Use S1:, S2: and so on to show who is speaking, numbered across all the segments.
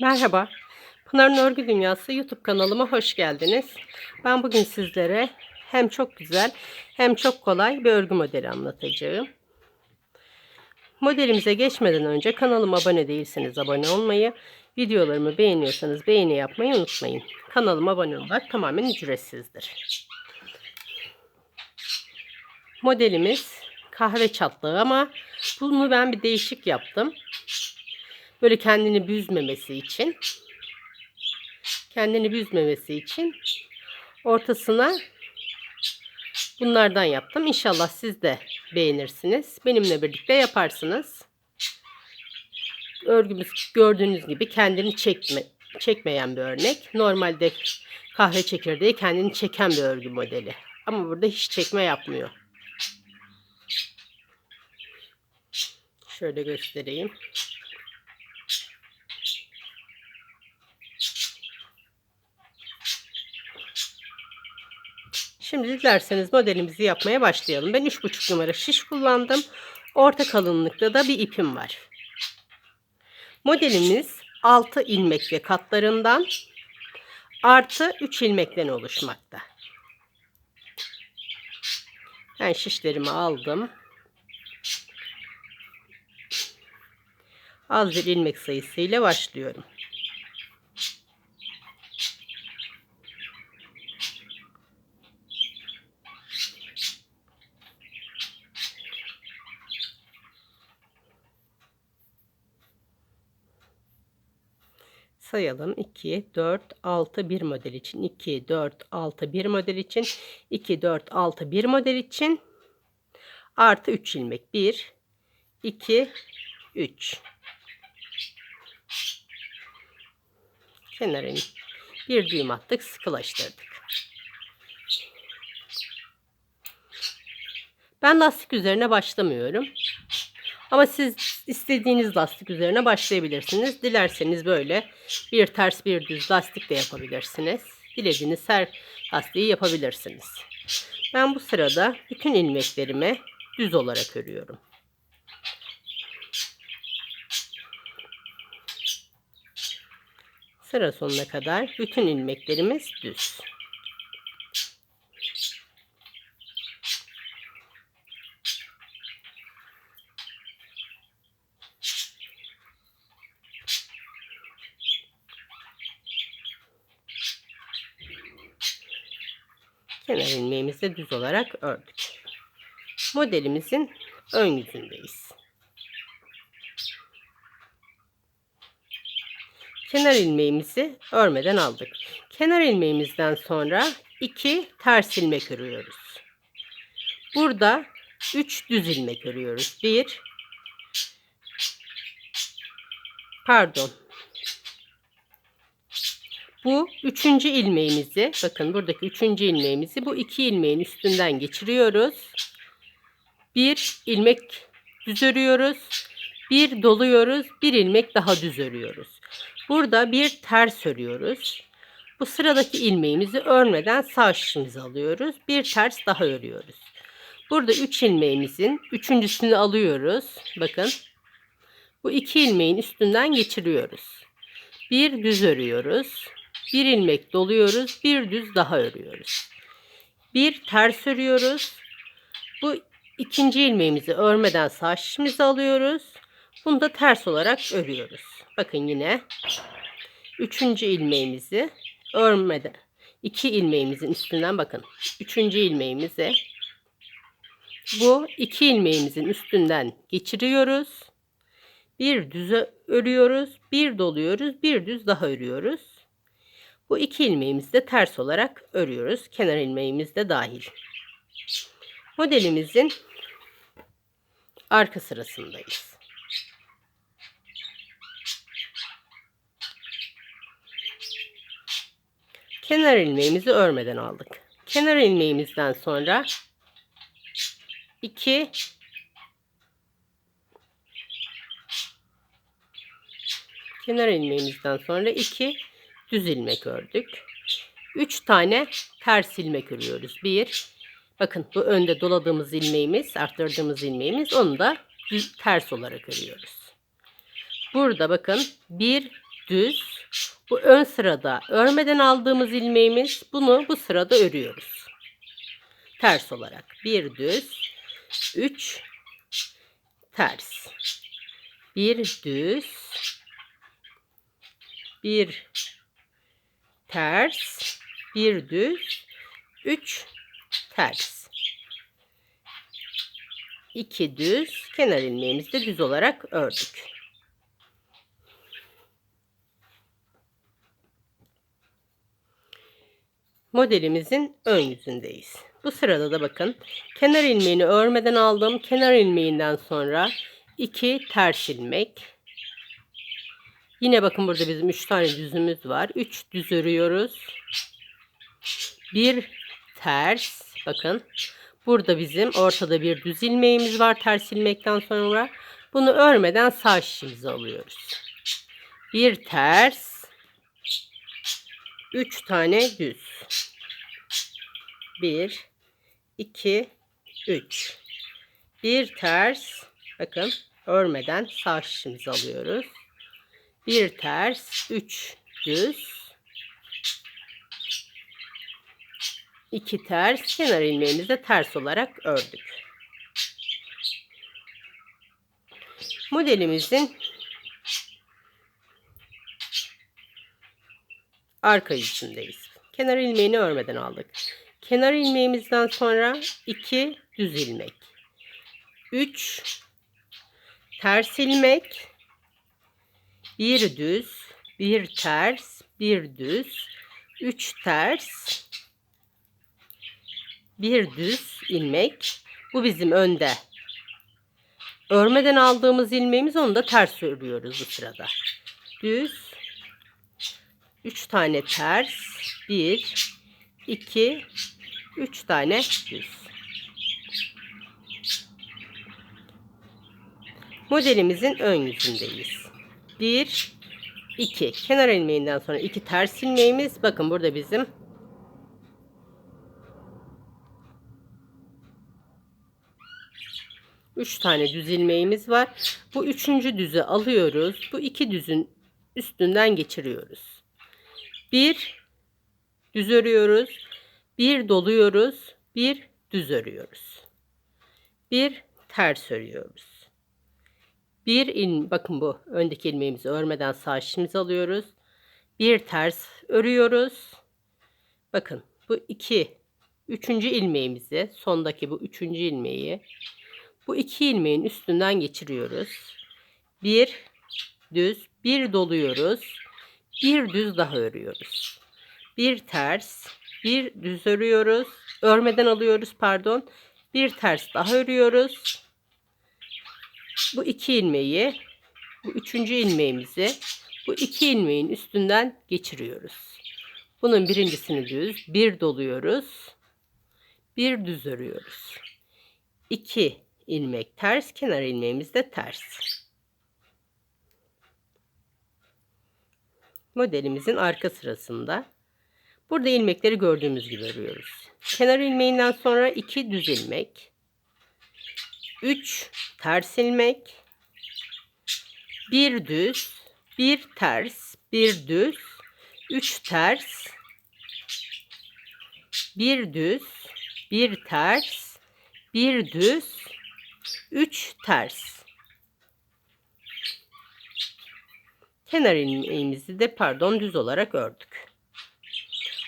S1: Merhaba. Pınar'ın Örgü Dünyası YouTube kanalıma hoş geldiniz. Ben bugün sizlere hem çok güzel hem çok kolay bir örgü modeli anlatacağım. Modelimize geçmeden önce kanalıma abone değilseniz abone olmayı, videolarımı beğeniyorsanız beğeni yapmayı unutmayın. Kanalıma abone olmak tamamen ücretsizdir. Modelimiz kahve çatlağı ama bunu ben bir değişik yaptım. Böyle kendini büzmemesi için kendini büzmemesi için ortasına bunlardan yaptım. İnşallah siz de beğenirsiniz. Benimle birlikte yaparsınız. Örgümüz gördüğünüz gibi kendini çekme, çekmeyen bir örnek. Normalde kahve çekirdeği kendini çeken bir örgü modeli. Ama burada hiç çekme yapmıyor. Şöyle göstereyim. Şimdi dilerseniz modelimizi yapmaya başlayalım. Ben 3,5 numara şiş kullandım. Orta kalınlıkta da bir ipim var. Modelimiz 6 ilmek ve katlarından artı 3 ilmekten oluşmakta. Ben şişlerimi aldım. Az bir ilmek sayısıyla başlıyorum. Sayalım. 2, 4, 6, 1 model için. 2, 4, 6, 1 model için. 2, 4, 6, 1 model için. Artı 3 ilmek. 1, 2, 3. Kenarını bir düğüm attık. Sıkılaştırdık. Ben lastik üzerine başlamıyorum. Ama siz istediğiniz lastik üzerine başlayabilirsiniz. Dilerseniz böyle bir ters bir düz lastik de yapabilirsiniz. Dilediğiniz her lastiği yapabilirsiniz. Ben bu sırada bütün ilmeklerimi düz olarak örüyorum. Sıra sonuna kadar bütün ilmeklerimiz düz. Kenar ilmeğimizi düz olarak ördük. Modelimizin ön yüzündeyiz. Kenar ilmeğimizi örmeden aldık. Kenar ilmeğimizden sonra iki ters ilmek örüyoruz. Burada 3 düz ilmek örüyoruz. 1 Pardon. Bu üçüncü ilmeğimizi bakın buradaki üçüncü ilmeğimizi bu iki ilmeğin üstünden geçiriyoruz. Bir ilmek düz örüyoruz. Bir doluyoruz. Bir ilmek daha düz örüyoruz. Burada bir ters örüyoruz. Bu sıradaki ilmeğimizi örmeden sağ şişimizi alıyoruz. Bir ters daha örüyoruz. Burada üç ilmeğimizin üçüncüsünü alıyoruz. Bakın. Bu iki ilmeğin üstünden geçiriyoruz. Bir düz örüyoruz. Bir ilmek doluyoruz. Bir düz daha örüyoruz. Bir ters örüyoruz. Bu ikinci ilmeğimizi örmeden sağ şişimizi alıyoruz. Bunu da ters olarak örüyoruz. Bakın yine üçüncü ilmeğimizi örmeden iki ilmeğimizin üstünden bakın. Üçüncü ilmeğimizi bu iki ilmeğimizin üstünden geçiriyoruz. Bir düz örüyoruz, bir doluyoruz, bir düz daha örüyoruz. Bu iki ilmeğimizi de ters olarak örüyoruz. Kenar ilmeğimiz de dahil. Modelimizin arka sırasındayız. Kenar ilmeğimizi örmeden aldık. Kenar ilmeğimizden sonra 2 kenar ilmeğimizden sonra 2 düz ilmek ördük. 3 tane ters ilmek örüyoruz. 1 Bakın bu önde doladığımız ilmeğimiz, arttırdığımız ilmeğimiz onu da düz, ters olarak örüyoruz. Burada bakın bir düz. Bu ön sırada örmeden aldığımız ilmeğimiz. Bunu bu sırada örüyoruz. Ters olarak. Bir düz. Üç ters. Bir düz. Bir ters. Bir düz. Üç ters. 2 düz, kenar ilmeğimizi de düz olarak ördük. Modelimizin ön yüzündeyiz. Bu sırada da bakın kenar ilmeğini örmeden aldım. Kenar ilmeğinden sonra 2 ters ilmek. Yine bakın burada bizim 3 tane düzümüz var. 3 düz örüyoruz. 1 ters bakın Burada bizim ortada bir düz ilmeğimiz var ters ilmekten sonra. Bunu örmeden sağ şişimizi alıyoruz. Bir ters. Üç tane düz. Bir, iki, üç. Bir ters. Bakın örmeden sağ şişimizi alıyoruz. Bir ters, üç düz. 2 ters kenar ilmeğimizi de ters olarak ördük. Modelimizin arka yüzündeyiz. Kenar ilmeğini örmeden aldık. Kenar ilmeğimizden sonra 2 düz ilmek. 3 ters ilmek. 1 düz, 1 ters, 1 düz, 3 ters, bir düz ilmek. Bu bizim önde. Örmeden aldığımız ilmeğimiz onu da ters örüyoruz bu sırada. Düz. 3 tane ters. 1 2 3 tane düz. Modelimizin ön yüzündeyiz. 1 2 kenar ilmeğinden sonra 2 ters ilmeğimiz. Bakın burada bizim 3 tane düz ilmeğimiz var. Bu üçüncü düzü alıyoruz. Bu iki düzün üstünden geçiriyoruz. Bir düz örüyoruz. Bir doluyoruz. Bir düz örüyoruz. Bir ters örüyoruz. Bir il, bakın bu öndeki ilmeğimizi örmeden sağ şişimizi alıyoruz. Bir ters örüyoruz. Bakın bu iki üçüncü ilmeğimizi sondaki bu üçüncü ilmeği bu iki ilmeğin üstünden geçiriyoruz. Bir düz, bir doluyoruz. Bir düz daha örüyoruz. Bir ters, bir düz örüyoruz. Örmeden alıyoruz pardon. Bir ters daha örüyoruz. Bu iki ilmeği, bu üçüncü ilmeğimizi bu iki ilmeğin üstünden geçiriyoruz. Bunun birincisini düz, bir doluyoruz. Bir düz örüyoruz. 2 ilmek ters, kenar ilmeğimiz de ters. Modelimizin arka sırasında burada ilmekleri gördüğümüz gibi örüyoruz. Kenar ilmeğinden sonra 2 düz ilmek, 3 ters ilmek, 1 düz, 1 ters, 1 düz, 3 ters, 1 düz, 1 ters, 1 düz, 3 ters. Kenar ilmeğimizi de pardon düz olarak ördük.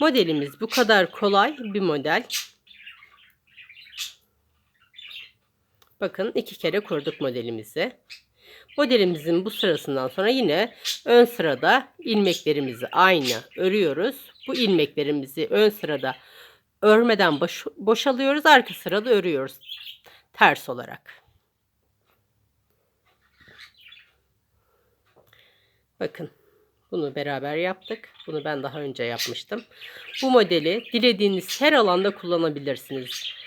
S1: Modelimiz bu kadar kolay bir model. Bakın iki kere kurduk modelimizi. Modelimizin bu sırasından sonra yine ön sırada ilmeklerimizi aynı örüyoruz. Bu ilmeklerimizi ön sırada örmeden boş, boşalıyoruz. Arka sırada örüyoruz ters olarak. Bakın bunu beraber yaptık. Bunu ben daha önce yapmıştım. Bu modeli dilediğiniz her alanda kullanabilirsiniz.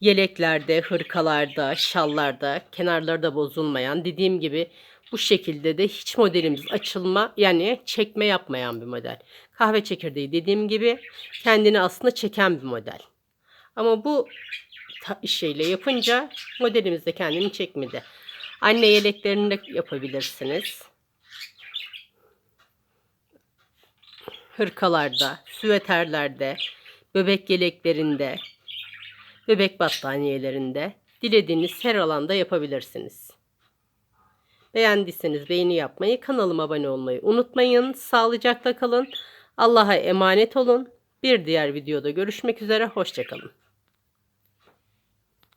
S1: Yeleklerde, hırkalarda, şallarda, kenarları da bozulmayan dediğim gibi bu şekilde de hiç modelimiz açılma yani çekme yapmayan bir model. Kahve çekirdeği dediğim gibi kendini aslında çeken bir model. Ama bu şeyle yapınca modelimiz de kendini çekmedi. Anne yeleklerini de yapabilirsiniz. hırkalarda, süveterlerde, bebek yeleklerinde, bebek battaniyelerinde dilediğiniz her alanda yapabilirsiniz. Beğendiyseniz beğeni yapmayı, kanalıma abone olmayı unutmayın. Sağlıcakla kalın. Allah'a emanet olun. Bir diğer videoda görüşmek üzere. Hoşçakalın.